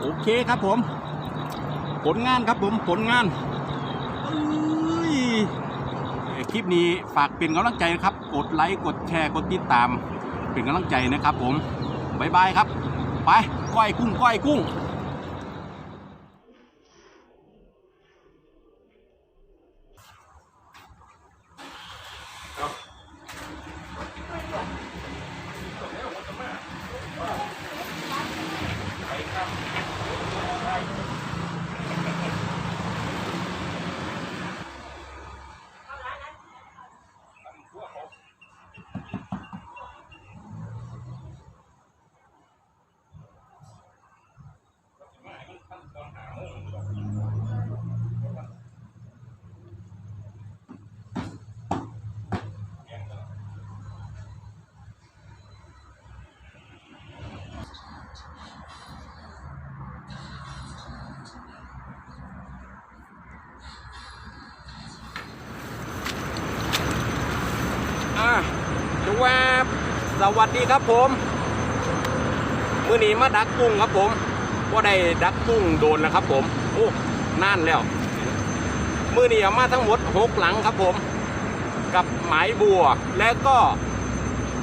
โอเคครับผม ผลงานครับผมผลงานคลิปนี้ฝากเป็นกำลังใจนะครับ กดไลค์กดแชร์กดติดตาม เป็นกำลังใจนะครับผมบายบายครับ ไปก้อยกุ้งก้อยกุ้ง อะจวบสวัสดีครับผม มื่อนี้มาดักกุ้งครับผมว่าได้ดักกุ้งโดนแล้วครับผม โอ้นานแล้ว มื่อนี้มาทั้งหมดหกหลังครับผม กับหมายบัว แล้วก็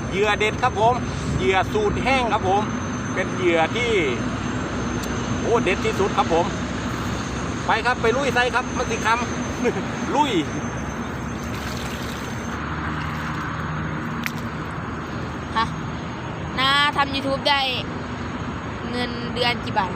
เหยื่อเด็ดครับผม เหยื่อสูตรแห้งครับผม เป็นเหยื่อที่โอ้เด็ดที่สุดครับผม ไปครับไปลุยไซครับมันสิคำลุย ฮะนา ทำ YouTube ได้เงินเดือนกี่บาท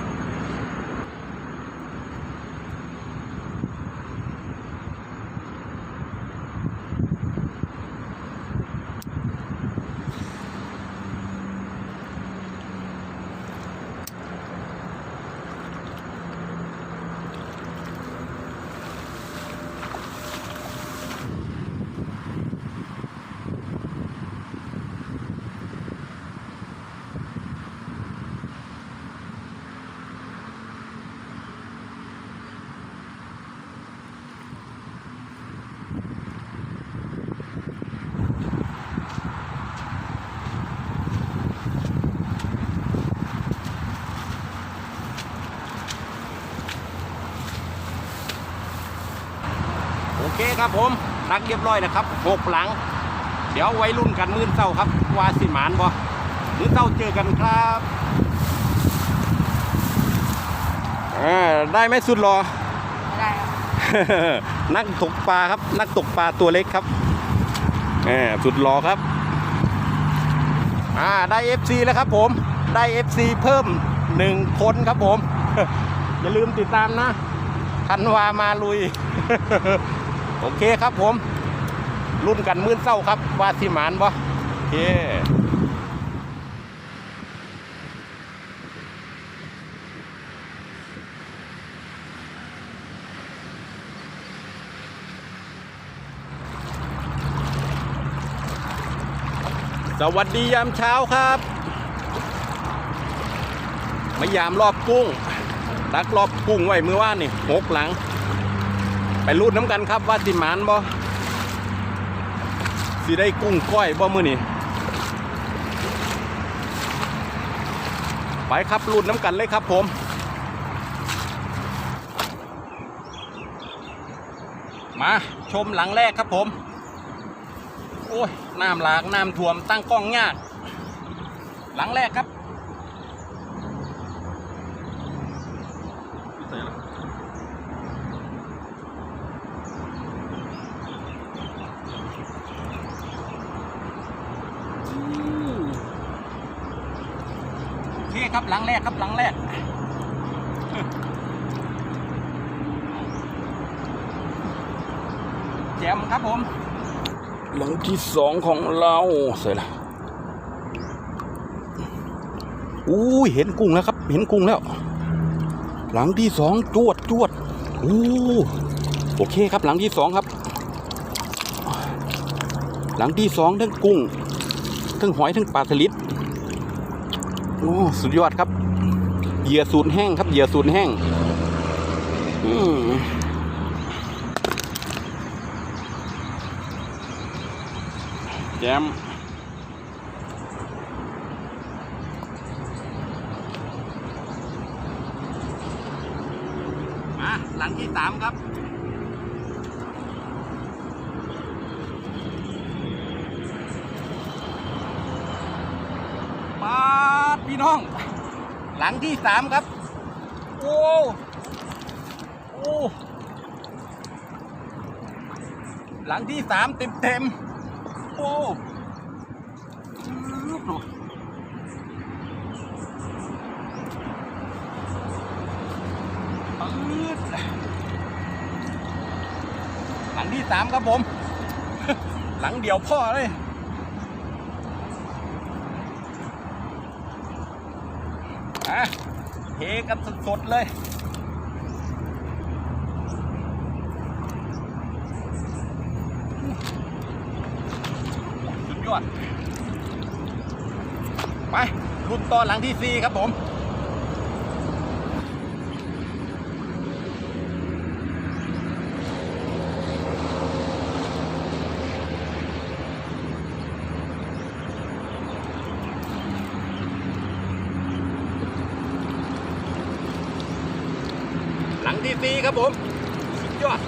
โอเคครับผมรักเรียบร้อยนะครับหกหลัง เดี๋ยวไว้รุ่นกันมื้อเช้าครับว่าสิหมานบ่มื้อเช้าเจอกันครับอ่าได้ไหมสุดรอไม่ได้ครับนักตกปลาครับ นักตกปลาตัวเล็กครับแหมสุดหล่อครับ อ่าได้ FC แล้วครับผมได้ FC เพิ่มหนึ่งคนครับผม อย่าลืมติดตามนะธันวามาลุย โอเคครับผม รุ่นกันมื่นเศร้าครับว่าสิหมานบ่โอเคสวัสดียามเช้าครับมายามรอบกุ้งดักรอบกุ้งไว้เมื่อว่านนี่หกหลัง ไปรูดน้ำกันครับว่าสิหมานบ่สิได้กุ้งก้อยบ่มือนี่ไปครับรูดน้ำกันเลยครับผมมาชมหลังแรกครับผม โอ้ยน้ำหลากน้ำท่วมตั้งกล้องยาก หลังแรกครับ เคครับหลังแรกครับหลังแรกแจมครับผม หลังที่สองของเราเสร็จแล้วอู้เห็นกุ้งแล้วครับ เห็นกุ้งแล้ว หลังที่สองจวดจวดอู้โอเคครับ หลังที่สองครับ หลังที่สองทั้งกุ้งทั้งหอยทั้งปลาสลิด สุดยอดครับ เหยื่อสูตรแห้งครับ เหยื่อสูตรแห้งแจมหลังที่สามครับ พี่น้อง หลังที่สามครับ โอ้โอ้หลังที่สามเต็มเต็มโอ้หปื๊ดหลังที่สามครับผม หลังเดียวพ่อเลย อะเทกันสดๆเลยสุดยอด ไปรุ่นตอนหลังที่ 4 ครับผม หลังที่สี่ครับผมสุดยอด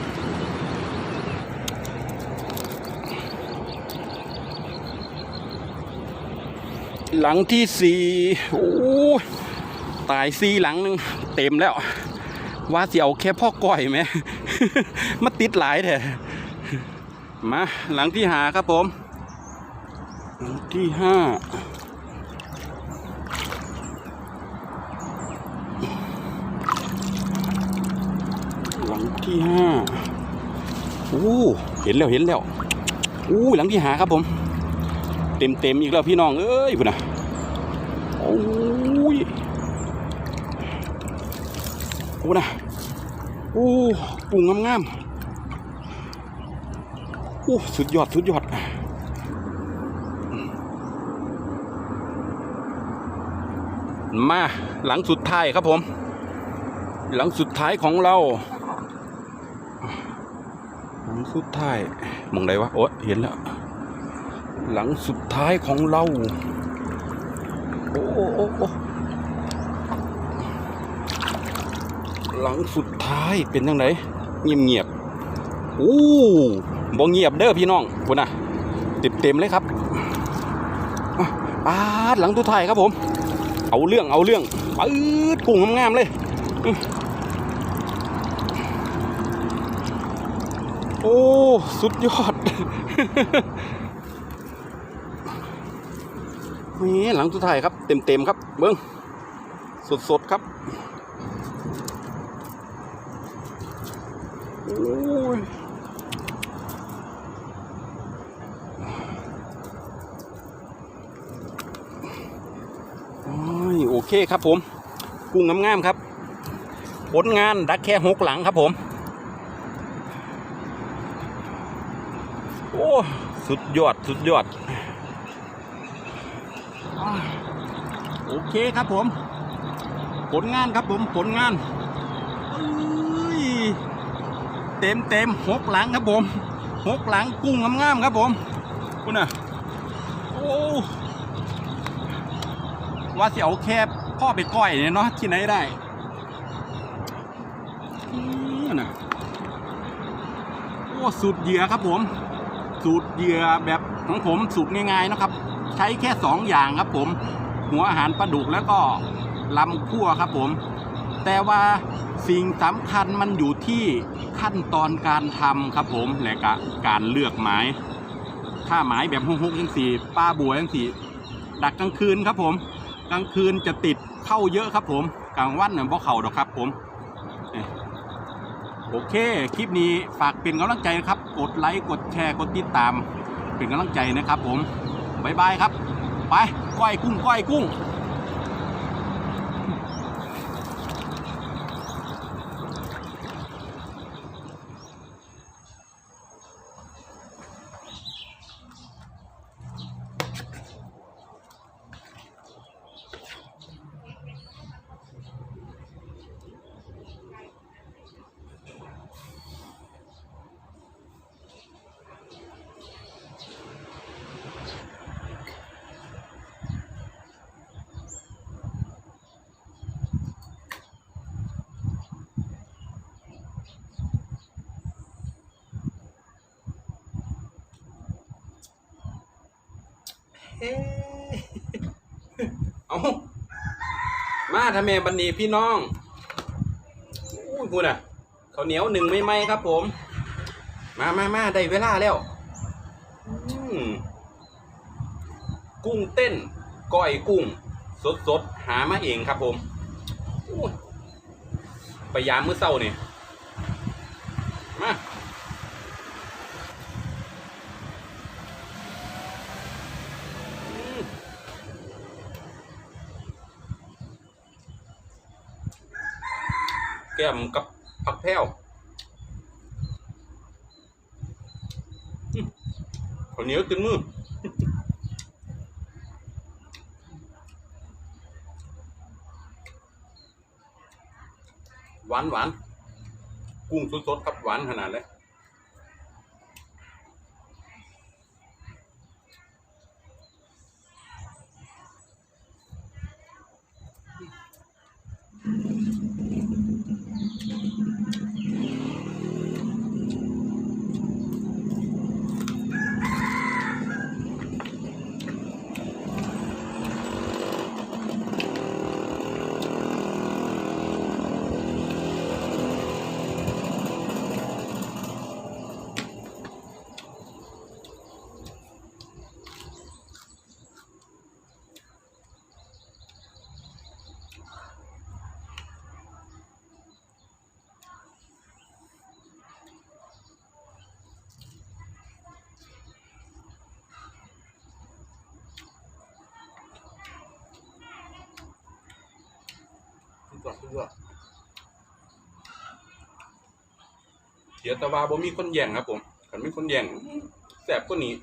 หลังที่สี่โอ้ตายสี่หลังหนึ่งเต็มแล้ว ว่าเสิเอาแค่พ่อก้อยไหมมาติดหลายแท้มาหลังที่หาครับผม หลังที่ห้าหลัง ที่ห้าโอ้เห็นแล้วเห็นแล้วอู้หลังที่หาครับผม เต็มเต็มๆอีกแล้วพี่น้องเอ้ยพุ่นะโอ้ยโอ้นะโอ้ปุ่งงามๆโอ้สุดยอดสุดยอดมาหลังสุดท้ายครับผม หลังสุดท้ายของเรา หลังสุดท้ายมองไหนวะโอ้เห็นแล้ว หลังสุดท้ายของเรา โอ้โอ้โอ้โอหลังสุดท้ายเป็นยังไงเงียบเงียบๆอู้บ่เงียบเด้อพี่น้องคุณน่ะเต็มเต็มเลยครับอาหลังสุดท้ายครับผม เอาเรื่องเอาเรื่องปืดกุ้งงามๆเลยอื้อ โอ้ สุดยอด นี่หลังสุดท้ายครับ เต็มเต็มๆครับ เบิ้งสดสดๆครับโอ้ยโอ้ยโอเคครับผม กุ้งงามๆครับ ผลงานดักแค่หกหลังครับผม โอ้ สุดยอดสุดยอด โอเคครับผม ผลงานครับผมผลงานเต็มเต็มหกหลังครับผมหกหลังกุ้งงามๆครับผมคุณน่ะโอ้ว่าเสิเอาแค่พ่อไปก้อยเนี่ยเนาะที่ไหนได้อืมน่ะโอ้สูตรเหยื่อครับผม สูตรเหยื่อแบบของผมสูตรง่ายๆนะครับ ใช้แค่สองอย่างครับผม หัวอาหารปลาดุกแล้วก็ลำคั่วครับผม แต่ว่าสิ่งสำคัญมันอยู่ที่ขั้นตอนการทำครับผมและก็การเลือกไม้ถ้าไม้แบบฮกๆยังสี่ป้าบัวยังสี่ดักกลางคืนครับผม กลางคืนจะติดเข้าเยอะครับผม กลางวันเนี่ยบ่เข่าดอกครับผมนี่ โอเค คลิปนี้ฝากเป็นกำลังใจนะครับ กดไลค์ กดแชร์ กดติดตาม เป็นกำลังใจนะครับผมบายบายครับ ไป ก้อยกุ้ง ก้อยกุ้ง ท้เอามาทำแม่บันนีพี่น้องอู้ยพูดอะข้าวเหนียวหนึ่งไม่ไหมครับผม มามามาได้เวลาแล้วกุ้งเต้นก้อยกุ้ง สดสดๆหามาเองครับผมอู้ยไปยามมื้อเช้านี่มา แก้มกับผักแพ้วอืมข้าวเหนียวตึงมือหวานหวานกุ้งสดๆครับหวานขนาดเลยสุด ยอดสุดยอดเสียวตะวาบ่มีคนแย่งครับผมขันมีคนแย่งแสบก็นี้